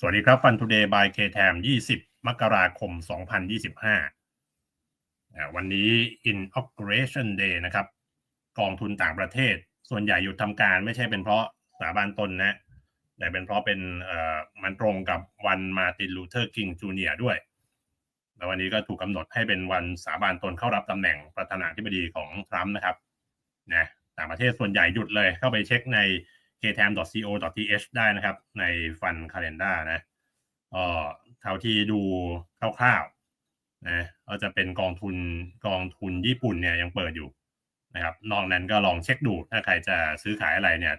สวัสดีครับฟัน Today by KTM 20มกราคม 2025อ่าวันนี้ Inauguration Day นะครับ กองทุนต่างประเทศ ส่วนใหญ่หยุดทำการไม่ใช่เป็นเพราะสถาบันตนนะ แต่เป็นเพราะเป็นเอ่อมันตรงกับวันมาตินลูเทอร์คิงจูเนียด้วย แล้ววันนี้ก็ถูกกำหนดให้เป็นวันสถาบานตนเข้ารับตำแหน่งประธานาธิบดีของทรัมป์นะครับนะต่างประเทศส่วนใหญ่หยุดเลยเข้าไปเช็คใน ktam.co.th ได้นะครับ ในฟันคาล endar นะก็เท่าที่ดูคร่าวๆนะก็จะเป็นกองทุนกองทุนญี่ปุ่นเนี่ยยังเปิดอยู่นะครับนอกนั้นก็ลองเช็คดูถ้าใครจะซื้อขายอะไรเนี่ย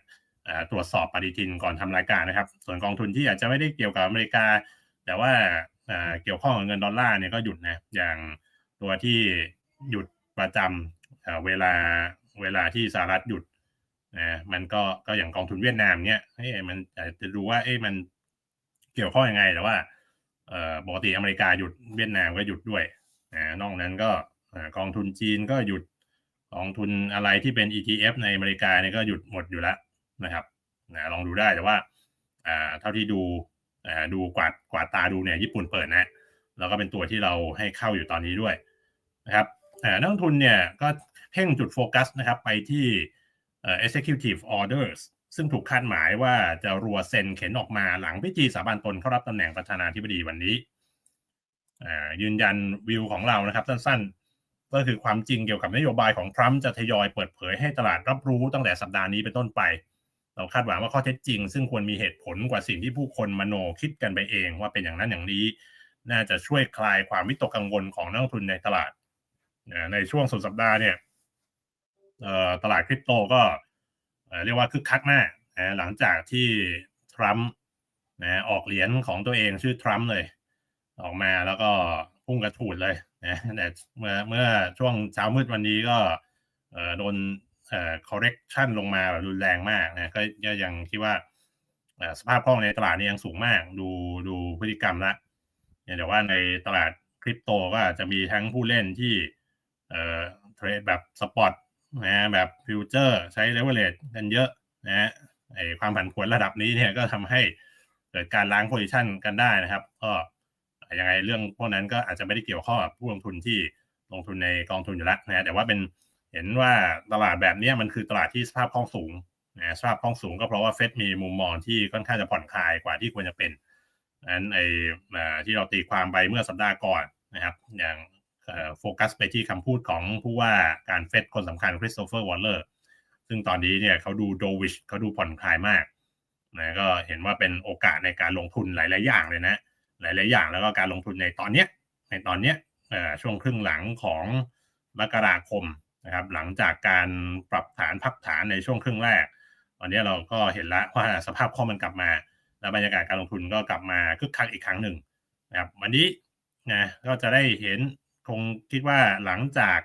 ตรวจสอบปฏิทินก่อนทำรายการนะครับ ส่วนกองทุนที่อาจจะไม่ได้เกี่ยวกับอเมริกา แต่ว่าเกี่ยวข้องกับเงินดอลลาร์เนี่ยก็หยุดนะอย่างตัวที่หยุดประจำเอ่อเวลาเวลาที่สหรัฐหยุด นะมันก็ก็อย่างกองทุนเวียดนามเนี้ยเอ้ยมันอาจจะดูว่าเอ้ยมันเกี่ยวข้องยังไงแต่ว่าเอ่อปกติอเมริกาหยุดเวียดนามก็หยุดด้วยนะนอกนั้นก็กองทุนจีนก็หยุดกองทุนอะไรที่เป็น ETF ในอเมริกาเนี่ยก็หยุดหมดอยู่แล้วนะครับนะลองดูได้แต่ว่าอ่าเท่าที่ดูอ่าดูกวาดกวาดตาดูเนี่ยญี่ปุ่นเปิดนะแล้วก็เป็นตัวที่เราให้เข้าอยู่ตอนนี้ด้วยนะครับอ่านักลงทุนเนี่ยก็เพ่งจุดโฟกัสนะครับไปที่ executive orders ซึ่งถูกคาดหมายว่าจะรัวเซ็นเข็นออกมาหลังพิธีสาบานตนเข้ารับตำแหน่งประธานาธิบดีวันนี้ยืนยันวิวของเรานะครับสั้นๆ ก็คือความจริงเกี่ยวกับนโยบายของทรัมป์จะทยอยเปิดเผยให้ตลาดรับรู้ตั้งแต่สัปดาห์นี้เป็นต้นไป เราคาดหวังว่าข้อเท็จจริง ซึ่งควรมีเหตุผลกว่าสิ่งที่ผู้คนมโนคิดกันไปเองว่าเป็นอย่างนั้นอย่างนี้ น่าจะช่วยคลายความวิตกกังวลของนักลงทุนในตลาด ในช่วงสุดสัปดาห์เนี่ย ตลาดคริปโตก็เรียกว่าคึกคักมากนะหลังจากที่ทรัมป์นะออกเหรียญของตัวเองชื่อทรัมป์เลย ออกมาแล้วก็พุ่งกระฉูดเลยนะแต่เมื่อเมื่อช่วงเช้ามืดวันนี้ก็โดนเอ่อ correction ลงมาแบบรุนแรงมากนะก็ยังคิดว่าสภาพคล่องในตลาดนี้ยังสูงมาก ดูดูพฤติกรรมละเนี่ยแต่ว่าในตลาดคริปโตก็จะมีทั้งผู้เล่นที่เอ่อเทรดแบบสปอต นะแบบฟิวเจอร์ใช้เลเวลเลกันเยอะนะไอความผันผวนระดับนี้เนี่ยก็ทำให้เกิดการล้างโพซิชันกันได้นะครับ ก็ยังไงเรื่องพวกนั้นก็อาจจะไม่ได้เกี่ยวข้องกับผู้ลงทุนที่ลงทุนในกองทุนอยู่แล้วนะแต่ว่าเป็นเห็นว่าตลาดแบบนี้มันคือตลาดที่สภาพคล่องสูงนะสภาพคล่องสูงก็เพราะว่าเฟดมีมุมมองที่ค่อนข้างจะผ่อนคลายกว่าที่ควรจะเป็นนั้นไอที่เราตีความไปเมื่อสัปดาห์ก่อนนะครับ อย่าง โฟกัสไปที่คำพูดของผู้ว่าการเฟดคนสำคัญคริสโตเฟอร์วอลเลอร์ซึ่งตอนนี้เนี่ยเขาดูโดวิชเขาดูผ่อนคลายมากนะก็เห็นว่าเป็นโอกาสในการลงทุนหลาย ๆ อย่างเลยนะ หลาย ๆ อย่างแล้วก็การลงทุนในตอนเนี้ยในตอนเนี้ยช่วงครึ่งหลังของมกราคมนะครับหลังจากการปรับฐานพักฐานในช่วงครึ่งแรกตอนนี้เราก็เห็นแล้วว่าสภาพคล่องมันกลับมา แล้วบรรยากาศการลงทุนก็กลับมาคึกคักอีกครั้งหนึ่งนะครับวันนี้นะก็จะได้เห็น คงคิดว่าหลังจาก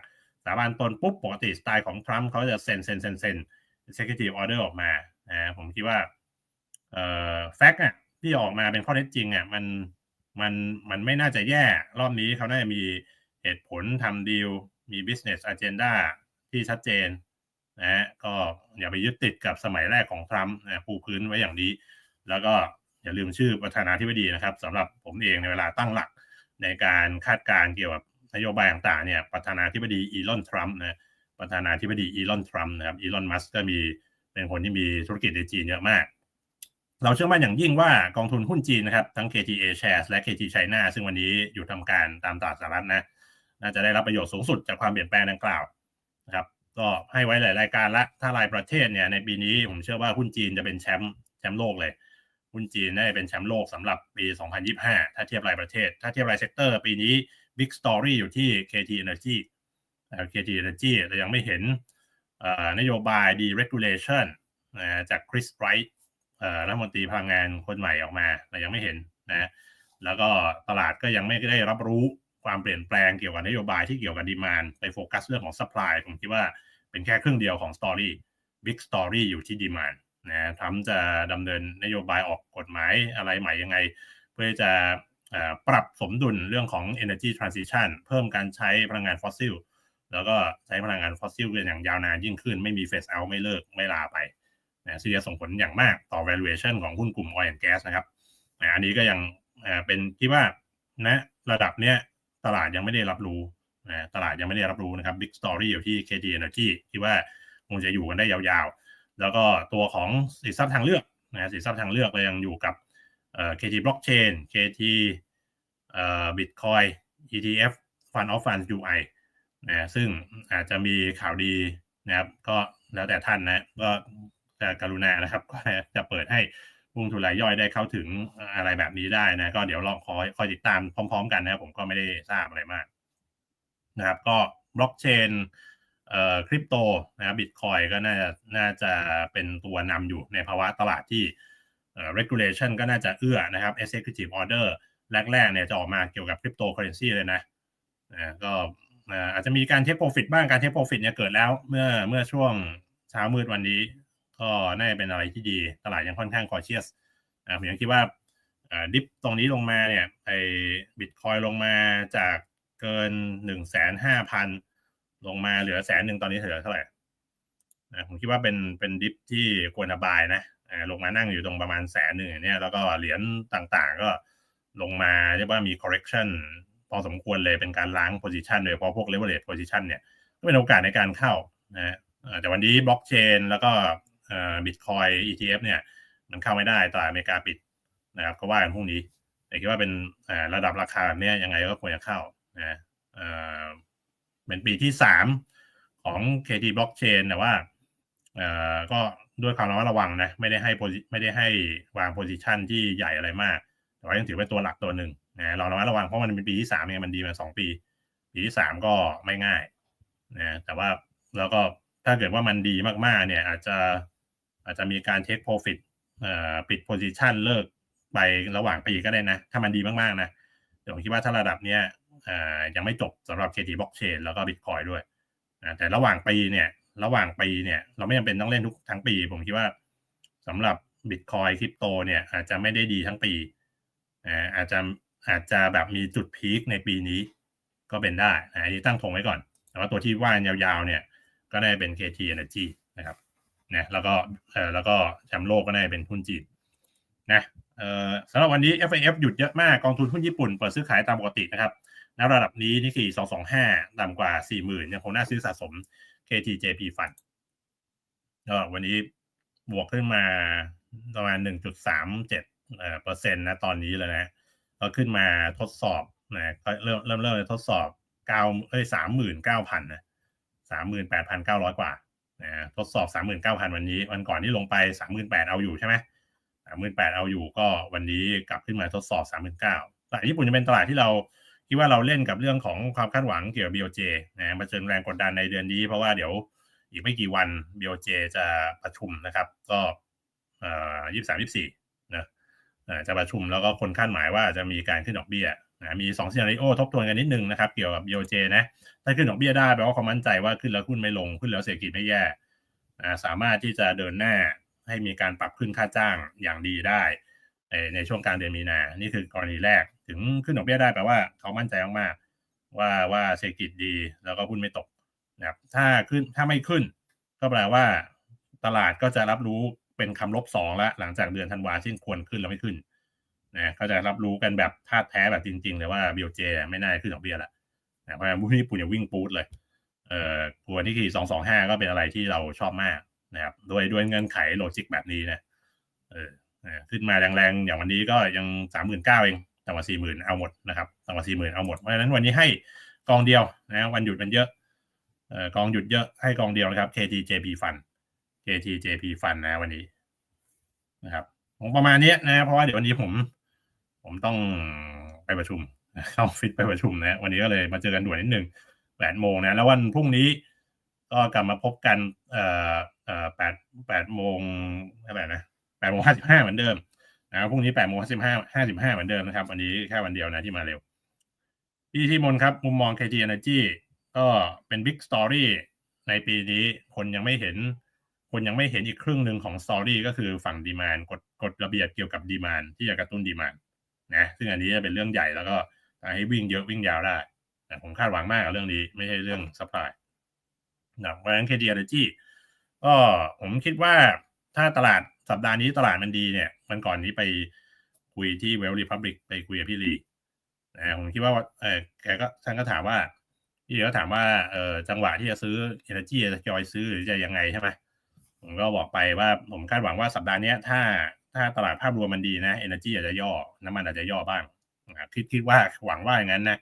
สาบานตนปุ๊บปกติสไตล์ของทรัมป์เขาจะเซ็นเซ็นเซ็นเซ็น executive order ออกมานะผมคิดว่าเอ่อแฟกต์อะที่ออกมาเป็นข้อเท็จจริงอะมันมันมันไม่น่าจะแย่รอบนี้เขาน่าจะมีเหตุผลทำดีลมี business agenda ที่ชัดเจนนะฮะก็อย่าไปยึดติดกับสมัยแรกของทรัมป์นะปูพื้นไว้อย่างดี แล้วก็อย่าลืมชื่อประธานาธิบดีนะครับสำหรับผมเองในเวลาตั้งหลักในการคาดการณ์เกี่ยวกับ นโยบายต่างๆเนี่ยประธานาธิบดีอีลอนทรัมป์นะประธานาธิบดีอีลอนทรัมป์นะครับอีลอนมัสก์ก็มีเป็นคนที่มีธุรกิจในจีนเยอะมาก เราเชื่อมั่นอย่างยิ่งว่ากองทุนหุ้นจีนนะครับทั้ง KTA Shares และ KT China ซึ่งวันนี้อยู่ทำการตามตลาดสหรัฐนะน่าจะได้รับประโยชน์สูงสุดจากความเปลี่ยนแปลงดังกล่าวนะครับก็ให้ไว้หลายรายการละ ถ้ารายประเทศเนี่ยในปีนี้ผมเชื่อว่าหุ้นจีนจะเป็นแชมป์แชมป์โลกเลย หุ้นจีนได้เป็นแชมป์โลกสำหรับปี 2025 ถ้าเทียบรายประเทศ ถ้าเทียบรายเซกเตอร์ ปีนี้ Big Story อยู่ที่ KT Energy KT Energy เรายังไม่เห็นนโยบาย deregulation จาก Chris Wright รัฐมนตรีพลังงานคนใหม่ออกมาเรายังไม่เห็นนะแล้วก็ตลาดก็ยังไม่ได้รับรู้ความเปลี่ยนแปลงเกี่ยวกับนโยบายที่เกี่ยวกับดีมานไปโฟกัสเรื่องของ supply ผมคิดว่าเป็นแค่ครึ่งเดียวของ story big story อยู่ที่ดีมานนะทรัมจะดำเนินนโยบายออกกฎหมายอะไรใหม่ยังไง เพื่อจะ ปรับสมดุลเรื่องของ energy transition เพิ่มการใช้พลังงานฟอสซิล แล้วก็ใช้พลังงานฟอสซิลกันอย่างยาวนานยิ่งขึ้น ไม่มี phase out ไม่เลิกไม่ลาไปนะซึ่งจะส่งผลอย่างมากต่อ valuation ของหุ้นกลุ่ม oil and gas นะครับอ่าอันนี้ก็ยังเป็นที่ว่าณระดับเนี้ยตลาดยังไม่ได้รับรู้นะตลาดยังไม่ได้รับรู้นะครับ Big Story อยู่ที่ KT Energy ที่ว่าคงจะอยู่กันได้ยาวๆ แล้วก็ตัวของสินทรัพย์ทางเลือกนะสินทรัพย์ทางเลือกเรายังอยู่กับเอ่อ KT Blockchain KT เอ่อ Bitcoin ETF Fund of Funds UI นะซึ่งอาจจะมีข่าวดีนะครับ ก็แล้วแต่ท่านนะก็จะกรุณานะครับ ก็จะเปิดให้ผู้ลงทุนรายย่อยได้เข้าถึงอะไรแบบนี้ได้นะ ก็เดี๋ยวลองคอยคอยติดตามพร้อม ๆ กันนะผมก็ไม่ได้ทราบอะไรมากนะครับ ก็บล็อกเชนเอ่อคริปโตนะครับบิตคอยก็น่าจะน่าจะเป็นตัวนำอยู่ในภาวะตลาดที่เอ่อ regulation ก็น่าจะเอื้อนะครับ executive order แรกๆเนี่ยจะออกมาเกี่ยวกับคริปโตเคอเรนซีเลยนะก็อ่าอาจจะมีการเทคโปรฟิตบ้างการเทคโปรฟิตเนี่ยเกิดแล้ว เมื่อเมื่อช่วงเช้ามืดวันนี้ ก็น่าจะเป็นอะไรที่ดีตลาดยังค่อนข้างคอเชียสอ่าผมยังคิดว่าอ่าดิฟตรงนี้ลงมาเนี่ยไอบิตคอยลงมาจากเกินหนึ่งแสนห้าพันลงมาเหลือแสนหนึ่งตอนนี้เหลือเท่าไหร่นะผมคิดว่าเป็นเป็นดิฟที่ควรอบายนะอ่าลงมานั่งอยู่ตรงประมาณแสนหนึ่งเนี่ยแล้วก็เหรียญต่างๆ ก็ ลงมาเรียกว่ามี correction พอสมควรเลยเป็นการล้าง position โดยเฉพาะพวก leverage position เนี่ยก็เป็นโอกาสในการเข้านะแต่วันนี้บล็อกเชนแล้วก็เอ่อบิตคอย ETF เนี่ยมันเข้าไม่ได้ตลาดอเมริกาปิดนะครับก็ว่ากันพรุ่งนี้แต่คิดว่าเป็นระดับราคาแบบเนี้ยยังไงก็ควรจะเข้านะเป็นปีที่สามของ KT Blockchain แต่ว่าก็ด้วยความระมัดระวังนะไม่ได้ให้ไม่ได้ให้วางโพซิชันที่ใหญ่อะไรมาก แต่ว่ายังถือเป็นตัวหลักตัวหนึ่งนะเราระมัดระวังเพราะมันเป็นปีที่สามเองมันดีมาสองปี ปีที่สามก็ไม่ง่ายนะแต่ว่าแล้วก็ถ้าเกิดว่ามันดีมากๆ เนี่ย อาจจะอาจจะมีการเทคโปรฟิตปิดโพซิชันเลิกไประหว่างปีก็ได้นะ ถ้ามันดีมากๆนะแต่ผมคิดว่าถ้าระดับเนี้ยยังไม่จบสำหรับ KT Blockchain แล้วก็ Bitcoin ด้วยนะแต่ระหว่างปีเนี่ย ระหว่างปีเนี่ย เราไม่จำเป็นต้องเล่นทุกทั้งปี ผมคิดว่าสำหรับ Bitcoin คริปโตเนี่ยอาจจะไม่ได้ดีทั้งปี อ่าอาจจะอาจจะแบบมีจุดพีคในปีนี้ก็เป็นได้นะอันนี้ตั้งธงไว้ก่อน แต่ว่าตัวที่ว่านยาวๆเนี่ยก็ได้เป็น KT Energy นะครับนะแล้วก็เออแล้วก็แชมป์โลกก็ได้เป็นหุ้นจีนนะเอ่อสำหรับวันนี้ FIF หยุดเยอะมากกองทุนหุ้นญี่ปุ่นเปิดซื้อขายตามปกตินะครับณระดับนี้นี่คือ225 ต่ำกว่า 40,000 ยังคงน่าซื้อสะสม KTJP Fund ก็วันนี้บวกขึ้นมาประมาณ 1.37 เอ่อเปอร์เซ็นต์นะตอนนี้เลยนะก็ขึ้นมาทดสอบนะก็เริ่มเริ่มเริ่มทดสอบเก้าเอ้ยสามหมื่นเก้าพันนะสามหมื่นแปดพันเก้าร้อยกว่านะทดสอบสามหมื่นเก้าพันวันนี้ วันก่อนที่ลงไปสามหมื่นแปดเอาอยู่ใช่ไหมสามหมื่นแปดเอาอยู่ก็วันนี้กลับขึ้นมาทดสอบสามหมื่นเก้าตลาดญี่ปุ่นจะเป็นตลาดที่เราคิดว่าเราเล่นกับเรื่องของความคาดหวังเกี่ยวกับ BOJ นะมาเจอแรงกดดันในเดือนนี้ เพราะว่าเดี๋ยวอีกไม่กี่วัน BOJ จะประชุมนะครับ ก็เอ่อยี่สามยี่สี่ จะประชุมแล้วก็คนคาดหมายว่าจะมีการขึ้นดอกเบี้ยนะมีสองซีนารีโอทบทวนกันนิดนึงนะครับ เกี่ยวกับ BOJ นะ ถ้าขึ้นดอกเบี้ยได้แปลว่าความมั่นใจว่าขึ้นแล้วหุ้นไม่ลงขึ้นแล้วเศรษฐกิจไม่แย่สามารถที่จะเดินหน้าให้มีการปรับขึ้นค่าจ้างอย่างดีได้ ในช่วงกลารเดือนมีนา นี่คือกรณีแรก ถึงขึ้นดอกเบี้ยได้แปลว่าเขามั่นใจมากๆว่าว่าเศรษฐกิจดีแล้วก็หุ้นไม่ตกนะครับถ้าขึ้นถ้าไม่ขึ้น ก็แปลว่าตลาดก็จะรับรู้ เป็นคำลบสองแล้ว หลังจากเดือนธันวาที่ควรขึ้นแล้วไม่ขึ้นนะก็จะรับรู้กันแบบธาตุแท้แบบจริง ๆ เลยว่า BOJ ไม่น่าขึ้นดอกเบี้ยละนะเพราะฉะนั้นหุ้นญี่ปุ่นอย่าวิ่งปูดเลยเอ่อตัวที่คือสองสองห้าก็เป็นอะไรที่เราชอบมากนะครับด้วยด้วยเงื่อนไขโลจิกแบบนี้นะเออขึ้นมาแรงๆอย่างวันนี้ก็ยังสามหมื่นเก้าเองต่ำกว่าสี่หมื่นเอาหมดนะครับต่ำกว่าสี่หมื่นเอาหมดเพราะฉะนั้นวันนี้ให้กองเดียวนะวันหยุดมันเยอะเอ่อกองหยุดเยอะให้กองเดียวนะครับ KTJP Fund KTJP Fund นะวันนี้นะครับผมประมาณนี้นะเพราะว่าเดี๋ยววันนี้ผม ผมต้องไปประชุมเข้าออฟฟิศไปประชุมนะ วันนี้ก็เลยมาเจอกันด่วนนิดนึงแปดโมงนะ แล้ววันพรุ่งนี้ก็กลับมาพบกันเอ่อเอ่อแปดแปดโมงเท่าไรนะแปดโมงห้าสิบห้าเหมือนเดิมนะพรุ่งนี้แปดโมงห้าสิบห้าห้าสิบห้าเหมือนเดิมนะครับ วันนี้แค่วันเดียวนะที่มาเร็วพี่ที่มนครับ มุมมอง KT Energy ก็เป็นบิ๊กสตอรี่ในปีนี้คนยังไม่เห็น คนยังไม่เห็นอีกครึ่งหนึ่งของสตอรี่ก็คือฝั่งดีมานกฎกฎระเบียบเกี่ยวกับดีมานที่จะกระตุ้นดีมานนะซึ่งอันนี้จะเป็นเรื่องใหญ่แล้วก็ทำให้วิ่งเยอะวิ่งยาวได้แต่ผมคาดหวังมากกับเรื่องนี้ไม่ใช่เรื่องสปายนะเพราะฉะนั้น KT Energy ก็ผมคิดว่าถ้าตลาดสัปดาห์นี้ตลาดมันดีเนี่ย มันก่อนนี้ไปคุยที่เวลรีพับลิกไปคุยกับพี่ลีนะผมคิดว่าเออแกก็ท่านก็ถามว่าพี่ลีก็ถามว่าเออจังหวะที่จะซื้อ Energy จะจอยซื้อหรือจะยังไงใช่ไหม ผมก็บอกไปว่าผมคาดหวังว่าสัปดาห์นี้ถ้าถ้าตลาดภาพรวมมันดีนะ Energy อาจจะย่อ น้ำมันอาจจะย่อบ้างนะคิดคิดว่าหวังว่าอย่างนั้นนะ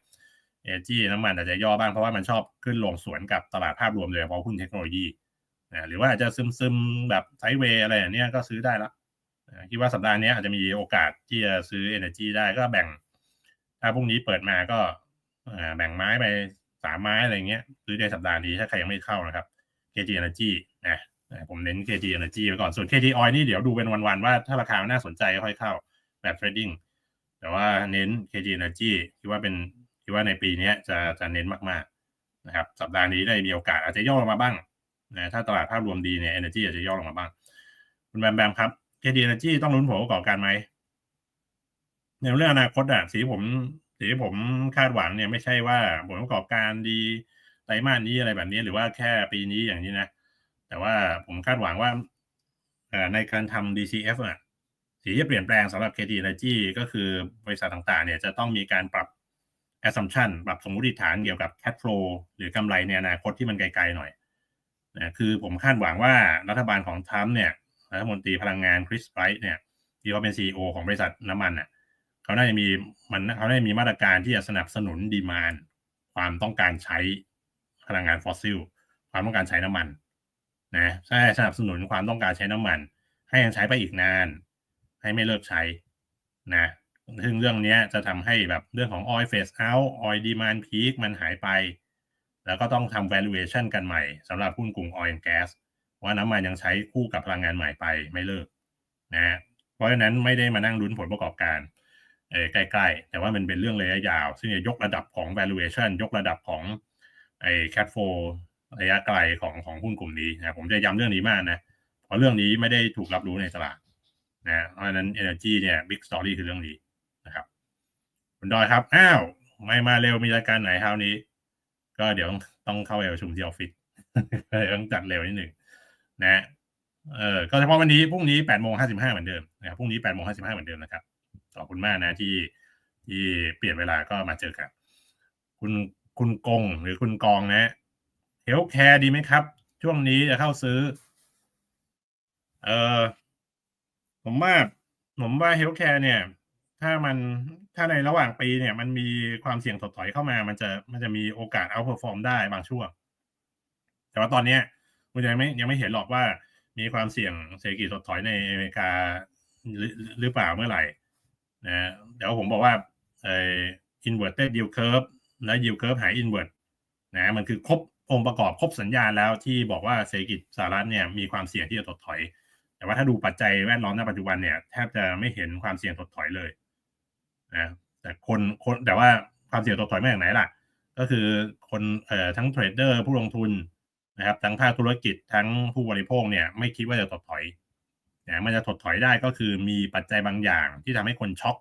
Energy น้ำมันอาจจะย่อบ้างเพราะว่ามันชอบขึ้นลงสวนกับตลาดภาพรวมเลยเพราะหุ้นเทคโนโลยีนะหรือว่าอาจจะซึมซึมแบบไซเวย์อะไรอย่างเนี้ยก็ซื้อได้ละคิดว่าสัปดาห์นี้อาจจะมีโอกาสที่จะซื้อ Energy ได้ก็แบ่ง ถ้าพรุ่งนี้เปิดมาก็แบ่งไม้ไปสามไม้อะไรเงี้ยซื้อในสัปดาห์นี้ถ้าใครยังไม่เข้านะครับ KG Energy นะนะ ผมเน้น KG Energy ไปก่อน ส่วน KT Oil นี่เดี๋ยวดูเป็นวันๆว่าถ้าราคามันน่าสนใจก็ค่อยเข้าแบบเทรดดิ้งแต่ว่าเน้น KG Energy คิดว่าเป็นคิดว่าในปีนี้จะจะเน้นมากๆนะครับสัปดาห์นี้ได้มีโอกาสอาจจะย่อลงมาบ้างนะถ้าตลาดภาพรวมดีเนี่ย Energy อาจจะย่อลงมาบ้าง คุณแบมแบมครับ KT Energy ต้องลุ้นผลประกอบการไหมในเรื่องอนาคตอะสีผมสีผมคาดหวังเนี่ยไม่ใช่ว่าผลประกอบการดีไตรมาสนี้อะไรแบบนี้ หรือว่าแค่ปีนี้อย่างนี้นะ แต่ว่าผมคาดหวังว่าในการทำ DCF อะสีที่เปลี่ยนแปลงสำหรับ KT Energy ก็คือบริษัทต่างๆ เนี่ยจะต้องมีการปรับ assumption ปรับสมมติฐานเกี่ยวกับ cash flow หรือกำไรในอนาคตที่มันไกลๆหน่อยนะคือผมคาดหวังว่ารัฐบาลของทรัมป์เนี่ยรัฐมนตรีพลังงานคริสไบรท์เนี่ยที่เขาเป็น CEO ของบริษัทน้ำมันอะเขาน่าจะมีมันเขาได้มีมาตรการที่จะสนับสนุนดีมานความต้องการใช้พลังงานฟอสซิล ความต้องการใช้น้ำมัน นะใช่สนับสนุนความต้องการใช้น้ำมัน ให้ยังใช้ไปอีกนาน ให้ไม่เลิกใช้นะซึ่งเรื่องนี้จะทำให้แบบเรื่องของ oil phase out oil demand peak มันหายไป แล้วก็ต้องทำ valuation กันใหม่สำหรับหุ้นกลุ่ม oil and gas ว่าน้ำมันยังใช้คู่กับพลังงานใหม่ไปไม่เลิกนะเพราะฉะนั้นไม่ได้มานั่งลุ้นผลประกอบการเออใกล้ๆ แต่ว่ามันเป็นเรื่องระยะยาว ซึ่งจะยกระดับของ valuation ยกระดับของไอ้ cash flow ระยะไกลของของหุ้นกลุ่มนี้นะผมจะย้ำเรื่องนี้มากนะเพราะเรื่องนี้ไม่ได้ถูกรับรู้ในตลาดนะเพราะฉะนั้น energy เนี่ย big story คือเรื่องนี้นะครับคุณดอยครับอ้าวไม่มาเร็วมีรายการไหนคราวนี้ ก็เดี๋ยวต้องต้องเข้าไปประชุมที่ออฟฟิศต้องจัดเร็วนิดหนึ่งนะเออก็เฉพาะวันนี้พรุ่งนี้แปดโมงห้าสิบห้าเหมือนเดิมนะครับพรุ่งนี้แปดโมงห้าสิบห้าเหมือนเดิมนะครับขอบคุณมากนะที่ที่เปลี่ยนเวลาก็มาเจอกัน คุณคุณกงหรือคุณกองนะ เฮลแคร์ดีไหมครับ ช่วงนี้จะเข้าซื้อ เออผมว่าผมว่าเฮลแคร์เนี่ย ถ้ามันถ้าในระหว่างปีเนี่ย มันมีความเสี่ยงถดถอยเข้ามา มันจะมันจะมีโอกาสเอาเ e อร์ฟอร์มได้บางช่วง แต่ว่าตอนเนี้ยคุณยังไม่ยังไม่เห็นหรอกว่ามีความเสี่ยงเศรษฐกิจถดถอยในอเมริกาหรือหรือเปล่าเมื่อไหร่นะเดี๋ยวผมบอกว่าเอ่อ inverted yield curve และ yield curve หาย invert นะมันคือครบ องค์ประกอบครบสัญญาแล้วที่บอกว่าเศรษฐกิจสหรัฐเนี่ยมีความเสี่ยงที่จะถดถอย แต่ว่าถ้าดูปัจจัยแวดล้อมในปัจจุบันเนี่ยแทบจะไม่เห็นความเสี่ยงถดถอยเลยนะแต่คนคนแต่ว่าความเสี่ยงถดถอยมาจากไหนล่ะ ก็คือคนเอ่อทั้งเทรดเดอร์ผู้ลงทุนนะครับทั้งภาคธุรกิจทั้งผู้บริโภคเนี่ยไม่คิดว่าจะถดถอยนะมันจะถดถอยได้ก็คือมีปัจจัยบางอย่างที่ทำให้คนช็อก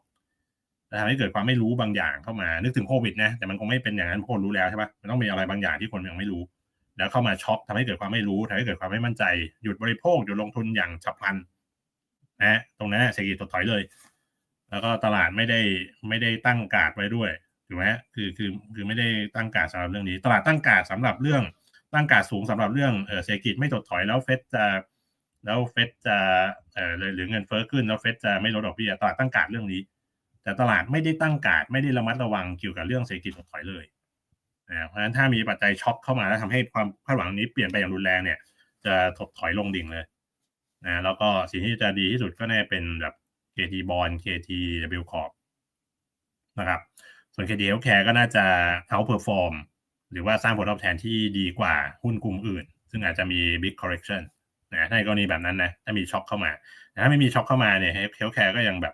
ทำให้เกิดความไม่รู้บางอย่างเข้ามา นึกถึงโควิดนะแต่มันคงไม่เป็นอย่างนั้นคนรู้แล้วใช่ปะมันต้องมีอะไรบางอย่างที่คนยังไม่รู้ แล้วเข้ามาช็อกทำให้เกิดความไม่รู้ทำให้เกิดความไม่มั่นใจ หยุดบริโภคหยุดลงทุนอย่างฉับพลันนะตรงนั้นเศรษฐกิจถดถอยเลย แล้วก็ตลาดไม่ได้ไม่ได้ตั้งการ์ดไว้ด้วยถูกไหมคือคือคือไม่ได้ตั้งการ์ดสำหรับเรื่องนี้ ตลาดตั้งการ์ดสำหรับเรื่องตั้งการ์ดสูงสำหรับเรื่องเศรษฐกิจไม่ถดถอยแล้วเฟดจะแล้วเฟดจะเอ่อหรือเงินเฟ้อขึ้นแล้วเฟดจะไม่ลดดอกเบี้ยตลาดตั้งการเรื่องนี้ แต่ตลาดไม่ได้ตั้งการไม่ได้ระมัดระวังเกี่ยวกับเรื่องเศรษฐกิจถดถอยเลยนะเพราะฉะนั้นถ้ามีปัจจัยช็อคเข้ามาแล้วทำให้ความคาดหวังนี้เปลี่ยนไปอย่างรุนแรงเนี่ย จะถดถอยลงดิ่งเลยนะแล้วก็สิ่งที่จะดีที่สุดก็แน่เป็นแบบ KT Bond KT W Corp นะครับ ส่วน KT Healthcare ก็น่าจะ outperform หรือว่าสร้างผลตอบแทนที่ดีกว่าหุ้นกลุ่มอื่น ซึ่งอาจจะมี big correction นะถ้าในกรณีแบบนั้นนะ ถ้ามีช็อคเข้ามา ถ้าไม่มีช็อคเข้ามาเนี่ยเฮลแคร์ก็ยังแบบ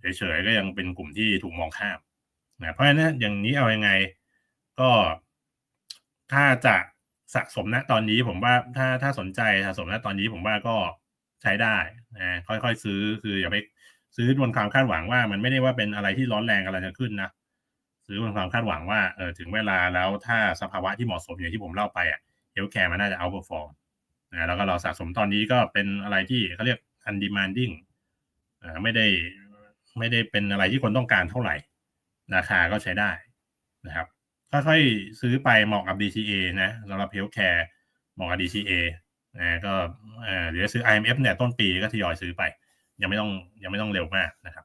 เฉยๆก็ยังเป็นกลุ่มที่ถูกมองข้ามนะเพราะฉะนั้นอย่างนี้เอายังไงก็ถ้าจะสะสมนะตอนนี้ผมว่าถ้าถ้าสนใจสะสมนะตอนนี้ผมว่าก็ใช้ได้นะค่อยๆซื้อคืออย่าไปซื้อบนความคาดหวังว่า มันไม่ได้ว่าเป็นอะไรที่ร้อนแรงอะไรจะขึ้นนะซื้อบนความคาดหวังว่าเออถึงเวลาแล้วถ้าสภาวะที่เหมาะสมอย่างที่ผมเล่าไปอะเฮลแคร์มันน่าจะเอาเปอร์ฟอร์มนะแล้วก็เราสะสมตอนนี้ก็เป็นอะไรที่เขาเรียก undemanding อ่าไม่ได้ ไม่ได้เป็นอะไรที่คนต้องการเท่าไหร่ ราคาก็ใช้ได้นะครับค่อยๆซื้อไปเหมาะกับ DCA นะสำหรับ Healthcare เหมาะกับ DCA นะก็เอ่อเดี๋ยวซื้อ IMF เนี่ยต้นปีก็ทยอยซื้อไป ยังไม่ต้องยังไม่ต้องเร็วมากนะครับ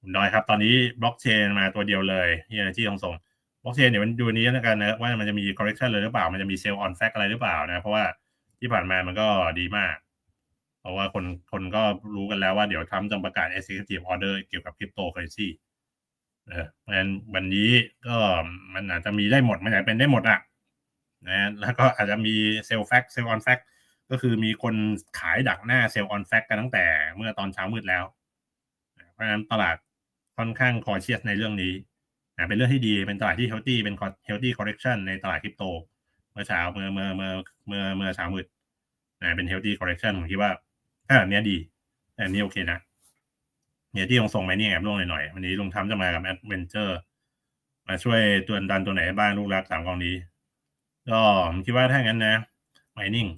คุณดอยครับ ตอนนี้บล็อกเชนมาตัวเดียวเลยที่ Energy ทรงส่งบล็อกเชนเดี๋ยวมันดูนี้แล้วกันนะว่ามันจะมี correction เลยหรือเปล่า มันจะมี sell on fact อะไรหรือเปล่านะ เพราะว่าที่ผ่านมามันก็ดีมาก เพราะว่าคนคนก็รู้กันแล้วว่าเดี๋ยวทรัมป์จะประกาศ executive order เกี่ยวกับ cryptocurrency เออเพราะฉะนั้นวันนี้ก็มันอาจจะมีได้หมดมันอาจจะเป็นได้หมดอะนะแล้วก็อาจจะมี sell fact sell on fact ก็คือมีคนขายดักหน้า sell on fact กันตั้งแต่เมื่อตอนเช้ามืดแล้ว เพราะฉะนั้นตลาดค่อนข้างคอเชียสในเรื่องนี้นะเป็นเรื่องที่ดีเป็นตลาดที่ healthy เป็น healthy correction ในตลาดคริปโต เมื่อเช้าเมื่อเมื่อเมื่อเมื่อเมื่อเช้ามืดนะเป็น healthy correction ผมคิดว่า ถ้าแบบนี้ดีแต่อันนี้โอเคนะ เนี่ยที่ลงส่งไปนี่แอบลงหน่อยๆวันนี้ลุงทำจะมากับแอดเวนเจอร์มาช่วยตัวดันตัวไหนบ้างลูกรักสามกองนี้ก็ผมคิดว่าถ้างั้นนะ mining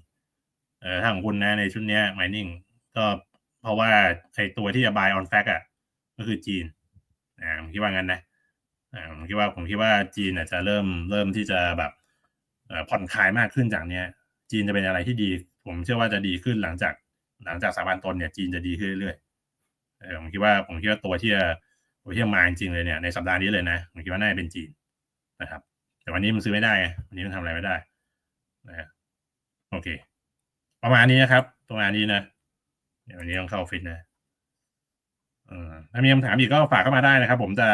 เอ่อถ้าของคุณนะในชุดเนี้ย mining ก็เพราะว่าไอตัวที่จะ buy on fact อะ ก็คือจีนอ่าผมคิดว่างั้นนะอ่าผมคิดว่าผมคิดว่าจีนอะจะเริ่มเริ่มที่จะแบบเอ่อผ่อนคลายมากขึ้นจากเนี้ย จีนจะเป็นอะไรที่ดี ผมเชื่อว่าจะดีขึ้นหลังจาก หลังจากสถาบันตนเนี่ยจีนจะดีขึ้นเรื่อยๆผมคิดว่าผมคิดว่าตัวที่จะตัวที่จะมาจริงๆเลยเนี่ยในสัปดาห์นี้เลยนะผมคิดว่าน่าจะเป็นจีนนะครับ แต่วันนี้มันซื้อไม่ได้ไงวันนี้มันทำอะไรไม่ได้นะโอเค ประมาณนี้นะครับประมาณนี้นะเดี๋ยววันนี้ต้องเข้าออฟฟิตนะเออถ้ามีคำถามอีกก็ฝากเข้ามาได้นะครับ ผมจะ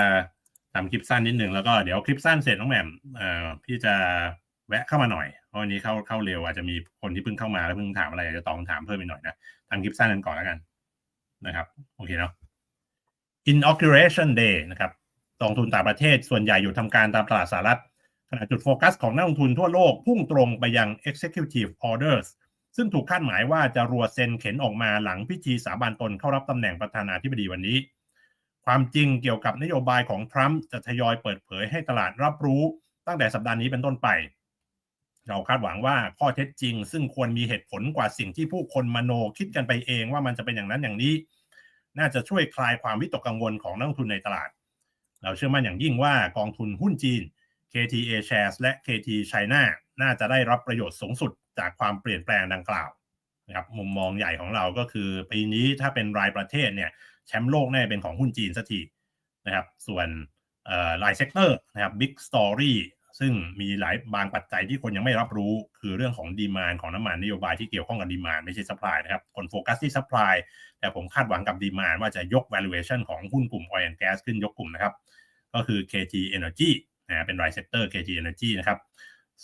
ทำคลิปสั้นนิดหนึ่งแล้วก็เดี๋ยวคลิปสั้นเสร็จน้องแหม่มเอ่อพี่จะแวะเข้ามาหน่อย เพราะวันนี้เข้าเข้าเร็วอาจจะมีคนที่เพิ่งเข้ามาแล้วเพิ่งถามอะไรอยากจะตอบคำถามเพิ่มอีกหน่อยนะทำคลิปสั้นกันก่อนแล้วกันนะครับ โอเคเนาะ inauguration day นะครับกองทุนต่างประเทศส่วนใหญ่อยู่ทำการตามตลาดสหรัฐขณะจุดโฟกัสของนักลงทุนทั่วโลกพุ่งตรงไปยัง executive orders ซึ่งถูกคาดหมายว่าจะรัวเซ็นเข็นออกมาหลังพิธีสาบานตนเข้ารับตำแหน่งประธานาธิบดีวันนี้ ความจริงเกี่ยวกับนโยบายของทรัมป์จะทยอยเปิดเผยให้ตลาดรับรู้ตั้งแต่สัปดาห์นี้เป็นต้นไป เราคาดหวังว่าข้อเท็จจริง ซึ่งควรมีเหตุผลกว่าสิ่งที่ผู้คนมโนคิดกันไปเองว่ามันจะเป็นอย่างนั้นอย่างนี้ น่าจะช่วยคลายความวิตกกังวลของนักลงทุนในตลาด เราเชื่อมั่นอย่างยิ่งว่ากองทุนหุ้นจีน KTA Shares และ KT China น่าจะได้รับประโยชน์สูงสุดจากความเปลี่ยนแปลงดังกล่าวนะครับมุมมองใหญ่ของเราก็คือปีนี้ถ้าเป็นรายประเทศเนี่ยแชมป์โลกแน่เป็นของหุ้นจีนสักทีนะครับส่วนรายเซกเตอร์นะครับ Big Story ซึ่งมีหลายบางปัจจัยที่คนยังไม่รับรู้ คือเรื่องของดีมานของน้ำมันนโยบายที่เกี่ยวข้องกับดีมานไม่ใช่ supply นะครับคนโฟกัสที่ supply แต่ผมคาดหวังกับดีมานว่าจะยก valuation ของหุ้นกลุ่ม oil and gas ขึ้นยกกลุ่มนะครับ ก็คือ KT Energy นะเป็นรายเซกเตอร์ KT Energy นะครับ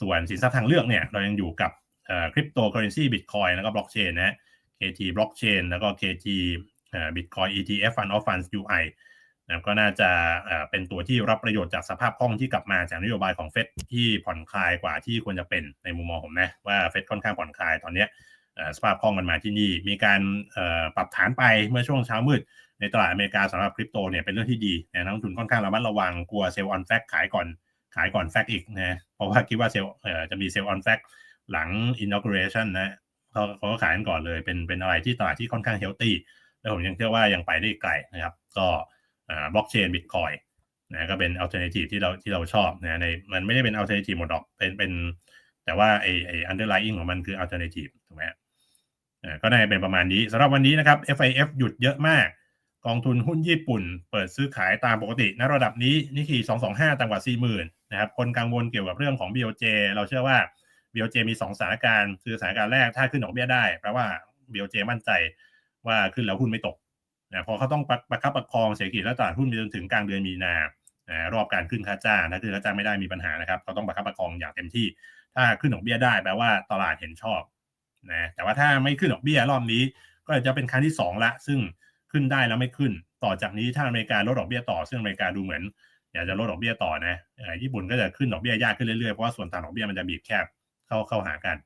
ส่วนสินทรัพย์ทางเลือกเนี่ยเรายังอยู่กับคริปโตเคอเรนซีบิตคอยแล้วก็บล็อกเชนนะ KT Blockchain แล้วก็ KT Bitcoin ETF Fund of Funds UI นะก็น่าจะเป็นตัวที่รับประโยชน์จากสภาพคล่องที่กลับมาจากนโยบายของเฟดที่ผ่อนคลายกว่าที่ควรจะเป็นในมุมมองผมนะว่าเฟดค่อนข้างผ่อนคลายตอนนี้สภาพคล่องมันมาที่นี่ มีการปรับฐานไปเมื่อช่วงเช้ามืด ในตลาดอเมริกาสำหรับคริปโตเนี่ยเป็นเรื่องที่ดีนะนักลงทุนค่อนข้างระมัดระวังกลัวเซลล์ออนแฟกขายก่อนขายก่อนแฟกอีกนะเพราะว่าคิดว่าเซลล์จะมีเซลล์ออนแฟกหลัง inauguration นะเขาเขาก็ขายกันก่อนเลยเป็นเป็นอะไรที่ตลาดที่ค่อนข้างเฮลตี้แล้วผมยังเชื่อว่ายังไปได้ไกลนะครับ ก็ บล็อกเชนบิตคอยนะก็เป็นอัลเทอร์เนทีฟที่เราที่เราชอบนะในมันไม่ได้เป็นอัลเทอร์เนทีฟหมดหรอกเป็นเป็น แต่ว่าไอไออันเดอร์ไลน์ของมันคืออัลเทอร์เนทีฟถูกไหมก็น่าจะเป็นประมาณนี้สำหรับวันนี้นะครับ FIF หยุดเยอะมาก กองทุนหุ้นญี่ปุ่น เปิดซื้อขายตามปกติณระดับนี้นี่คือ225ต่ำกว่า 40,000นะครับคนกังวลเกี่ยวกับเรื่องของ BOJ เราเชื่อว่า BOJ มี 2 สถานการณ์คือสถานการณ์แรกถ้าขึ้นดอกเบี้ยได้แปลว่า BOJ มั่นใจว่าขึ้นแล้วหุ้นไม่ตก นะพอเขาต้องประคับประคองเศรษฐกิจและตลาดหุ้นไปจนถึงกลางเดือนมีนารอบการขึ้นค่าจ้างถ้าขึ้นค่าจ้างไม่ได้มีปัญหานะครับเขาต้องประคับประคองอย่างเต็มที่ ถ้าขึ้นดอกเบี้ยได้แปลว่าตลาดเห็นชอบนะแต่ว่าถ้าไม่ขึ้นดอกเบี้ยรอบนี้ ก็จะเป็นครั้งที่ 2 ละ ซึ่งขึ้นได้แล้วไม่ขึ้น ต่อจากนี้ถ้าอเมริกาลดดอกเบี้ยต่อ ซึ่งอเมริกาดูเหมือนอยากจะลดดอกเบี้ยต่อนะญี่ปุ่นก็จะขึ้นดอกเบี้ยยากขึ้นเรื่อยๆเพราะว่าส่วนต่างดอกเบี้ยมันจะบีบแคบเข้าเข้าหากัน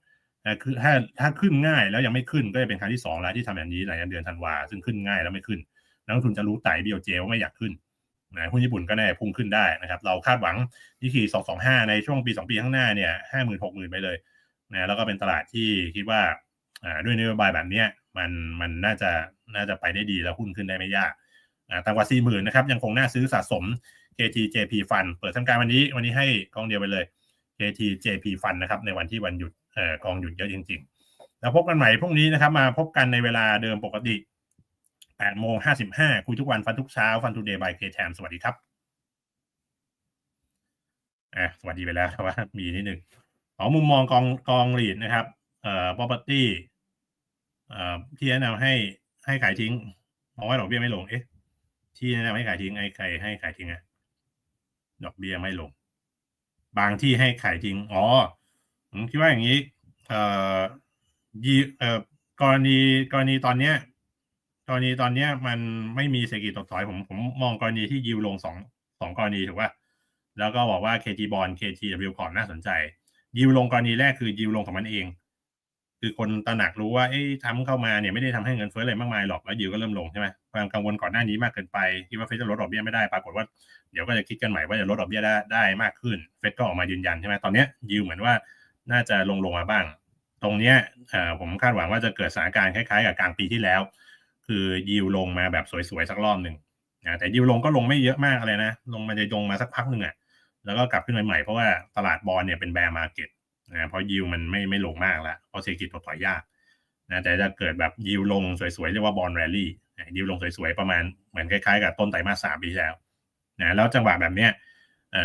คือถ้าถ้าขึ้นง่ายแล้วยังไม่ขึ้นก็จะเป็นครั้งที่2แล้วที่ทำแบบนี้หลังจากเดือนธันวาซึ่งขึ้นง่ายแล้วไม่ขึ้นนักลงทุนจะรู้ไต่บีโอเจว่าไม่อยากขึ้นนะหุ้นญี่ปุ่นก็แน่พุ่งขึ้นได้นะครับเราคาดหวังที่ขี่225 ในช่วงปี 2 ปีข้างหน้าเนี่ยห้าหมื่นหกหมื่นไปเลยนะแล้วก็เป็นตลาดที่คิดว่าด้วยนโยบายแบบนี้มันมันน่าจะน่าจะไปได้ดีแล้วหุ้นขึ้นได้ไม่ยากอ่าต่ำกว่าสี่หมื่นนะครับยังคงน่าซื้อสะสม KTJP Fund เปิดทำการวันนี้วันนี้ให้กองเดียวไปเลย KTJP Fund นะครับในวันที่วันหยุดเอ่อ กองหยุดเยอะจริงๆ แล้วพบกันใหม่พรุ่งนี้นะครับ มาพบกันในเวลาเดิมปกติ8โมง55 คุยทุกวันฟันทุกเช้า ฟันทุกเดย์บายเคแทมสวัสดีครับอะสวัสดีไปแล้วครับว่ามีนิดนึงขอมุมมองกองกองหลีดนะครับ เอ่อ property เอ่อที่แนะนำให้ให้ขายทิ้งมองว่าดอกเบี้ยไม่ลงเอ๊ะที่แนะนำให้ขายทิ้งไอ้ใครให้ขายทิ้งอะดอกเบี้ยไม่ลง บางที่ให้ขายทิ้ง อ๋อ ผมคิดว่าอย่างนี้ เอ่อยีเอ่อกรณีกรณีตอนเนี้ย กรณีตอนเนี้ยมันไม่มีเศรษฐกิจถดถอยผมผมมองกรณีที่ยิวลงสองสองกรณีถูกป่ะแล้วก็บอกว่า KT Bond KTW ก่อนน่าสนใจ ยิวลงกรณีแรกคือยิวลงของมันเอง คือคนตระหนักรู้ว่าเอ้ทำเข้ามาเนี่ยไม่ได้ทำให้เงินเฟ้ออะไรมากมายหรอกแล้วยิวก็เริ่มลงใช่ไหมความกังวลก่อนหน้านี้มากเกินไปคิดว่าเฟดจะลดดอกเบี้ยไม่ได้ปรากฏว่าเดี๋ยวก็จะคิดกันใหม่ว่าจะลดดอกเบี้ยได้ได้มากขึ้นเฟดก็ออกมายืนยันใช่ไหมตอนเนี้ยยิวเหมือนว่า น่าจะลงลงมาบ้าง ตรงเนี้ยผมคาดหวังว่าจะเกิดสถานการณ์คล้ายๆกับกลางปีที่แล้ว คือยิวลงมาแบบสวยๆสักรอบหนึ่งนะแต่ยิวลงก็ลงไม่เยอะมากเลยนะ ลงมาจะลงมาสักพักหนึ่งอะแล้วก็กลับขึ้นมาใหม่เพราะว่าตลาดบอลเนี่ยเป็นแบร์มาร์เก็ตนะเพราะยิวมันไม่ไม่ลงมากล้วเพราะเศรษฐกิจถดถอยยากนะแต่จะเกิดแบบยิวลงสวยๆเรียกว่าบอลแรลลี่ยิวลงสวยๆประมาณเหมือนคล้ายๆกับต้นไตรมาสสามปีที่แล้วนะแล้วจังหวะแบบเนี้ย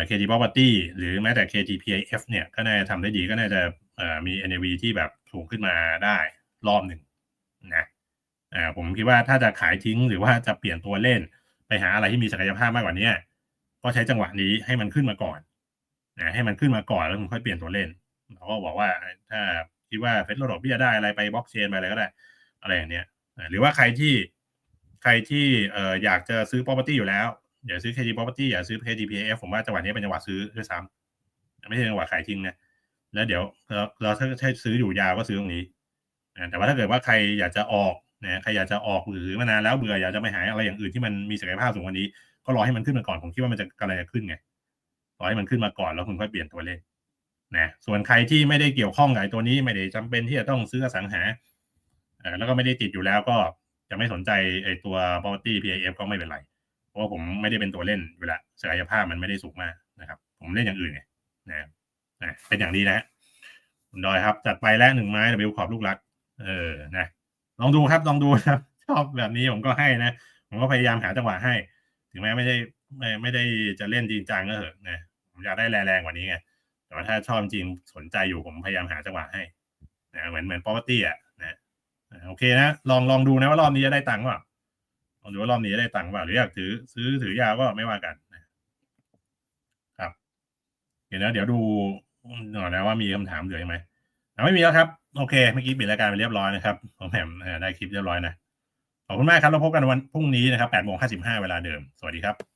KT Property หรือแม้แต่ KTPIF เนี่ยก็น่าจะทำได้ดีก็น่าจะเอ่อมี NAV ที่แบบสูงขึ้นมาได้รอบหนึ่งนะอ่าผมคิดว่าถ้าจะขายทิ้งหรือว่าจะเปลี่ยนตัวเล่นไปหาอะไรที่มีศักยภาพมากกว่านี้ก็ใช้จังหวะนี้ให้มันขึ้นมาก่อนนะให้มันขึ้นมาก่อนแล้วคุณค่อยเปลี่ยนตัวเล่นเขาก็บอกว่าถ้าคิดว่าเฟดลดดอกเบี้ยได้อะไรไปบล็อกเชนไปอะไรก็ได้ อะไรอย่างเนี้ยหรือว่าใครที่ใครที่เอ่ออยากจะซื้อ property อยู่แล้ว อย่าซื้อ KT property อย่าซื้อ KTPF ผมว่าจังหวะนี้เป็นจังหวะซื้อด้วยซ้ำไม่ใช่จังหวะขายทิ้งนะแล้วเดี๋ยวเราถ้าใช้ซื้ออยู่ยาวก็ซื้อตรงนี้แต่ว่าถ้าเกิดว่าใครอยากจะออกนะใครอยากจะออกหรือมานานแล้วเบื่ออยากจะไปหาอะไรอย่างอื่นที่มันมีศักยภาพสูงกว่านี้ ก็รอให้มันขึ้นมาก่อนผมคิดว่ามันจะกำลังจะขึ้นไงรอให้มันขึ้นมาก่อนแล้วคุณค่อยเปลี่ยนตัวเลขนะส่วนใครที่ไม่ได้เกี่ยวข้องกับไอ้ตัวนี้ไม่ได้จำเป็นที่จะต้องซื้อสังหาแล้วก็ไม่ได้ติดอยู่แล้วก็จะไม่สนใจไอ้ตัว property PIF ก็ไม่เป็นไร เพราะว่าผมไม่ได้เป็นตัวเล่นเวลาศักยภาพมันไม่ได้สูงมากนะครับ ผมเล่นอย่างอื่นไงนะนะเป็นอย่างนี้นะฮะคุณดอยครับ จัดไปแล้วหนึ่งไม้วิวขอบลูกรัก เออนะลองดูครับลองดูครับ ชอบแบบนี้ผมก็ให้นะผมก็พยายามหาจังหวะให้ ถึงแม้ไม่ได้ไม่ไม่ได้จะเล่นจริงจังก็เถอะนะผมอยากได้แรงๆกว่านี้ไงแต่ว่าถ้าชอบจริงสนใจอยู่ผมพยายามหาจังหวะให้นะเหมือนเหมือน property อะนะโอเคนะ ลองลองดูนะว่ารอบนี้จะได้ตังค์เปล่า ลองดูว่ารอบนี้จะได้ตังค์เปล่าหรืออยากถือซื้อถือยาวก็ไม่ว่ากันนะครับเดี๋ยวนะเดี๋ยวดูหน่อยนะว่ามีคำถามเหลือไหมไม่มีแล้วครับ โอเคเมื่อกี้ปิดรายการไปเรียบร้อยนะครับผมแหมได้คลิปเรียบร้อยนะขอบคุณมากครับเราพบกันวันพรุ่งนี้นะครับ8โมง55เวลาเดิม สวัสดีครับ